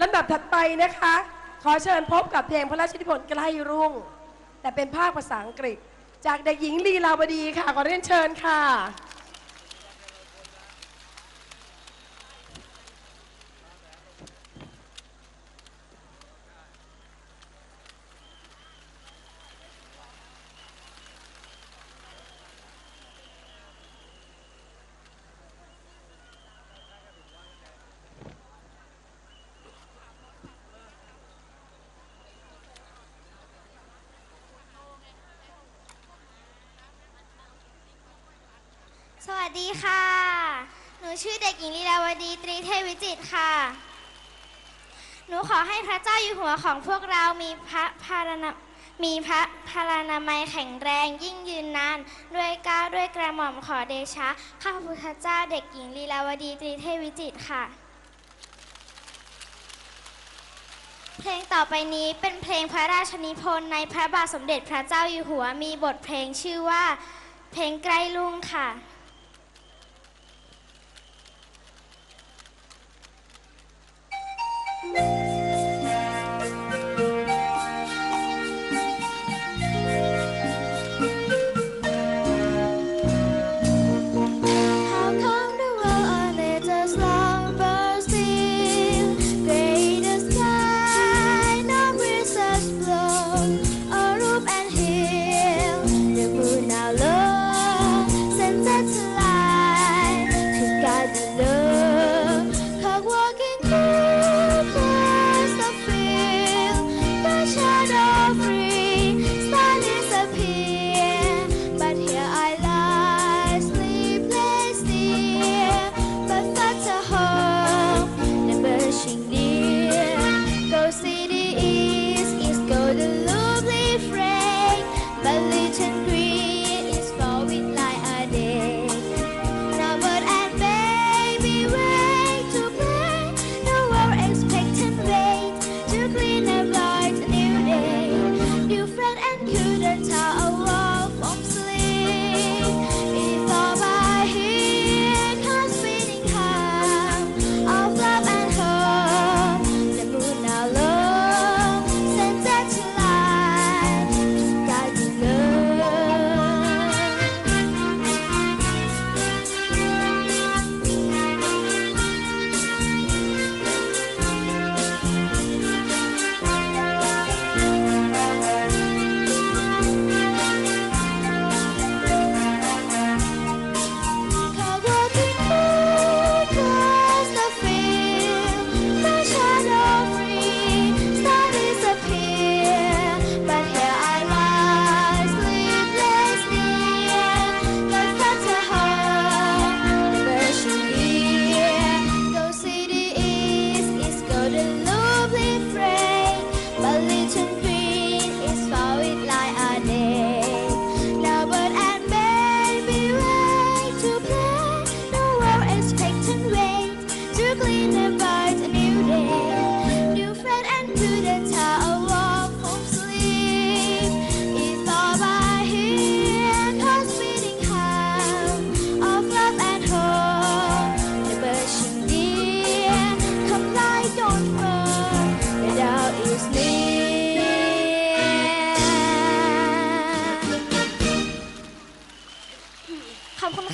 ลำดับถัดไปนะคะ ขอเชิญพบกับเพลงพระราชนิพนธ์ใกล้รุ่ง แต่เป็นภาคภาษาอังกฤษ จากเด็กหญิงลีลาวดีค่ะ ขอเรียนเชิญค่ะ วัสดีค่ะ หนูชื่อเด็กหญิงลีลาวดีตรีเทพวิจิตค่ะ หนูขอให้พระเจ้าอยู่หัวของพวกเรามีพระพารานามีพระพารานามัยแข็งแรงยิ่งยืนนาน ด้วยก้าวด้วยกระหม่อมขอเดชะ ข้าพพุทธเจ้าเด็กหญิงลีลาวดีตรีเทพวิจิตค่ะ เพลงต่อไปนี้เป็นเพลงพระราชนิพนธ์ในพระบาทสมเด็จพระเจ้าอยู่หัวมีบทเพลงชื่อว่า เพลงใกล้ลุงค่ะ Bye.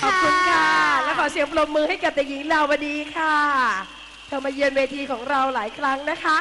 อบคุณขอบคุณค่ะ และขอเสียงปรบมือให้กับเด็กหญิงลาวดีค่ะ เธอมาเยือนเวทีของเราหลายครั้งนะคะ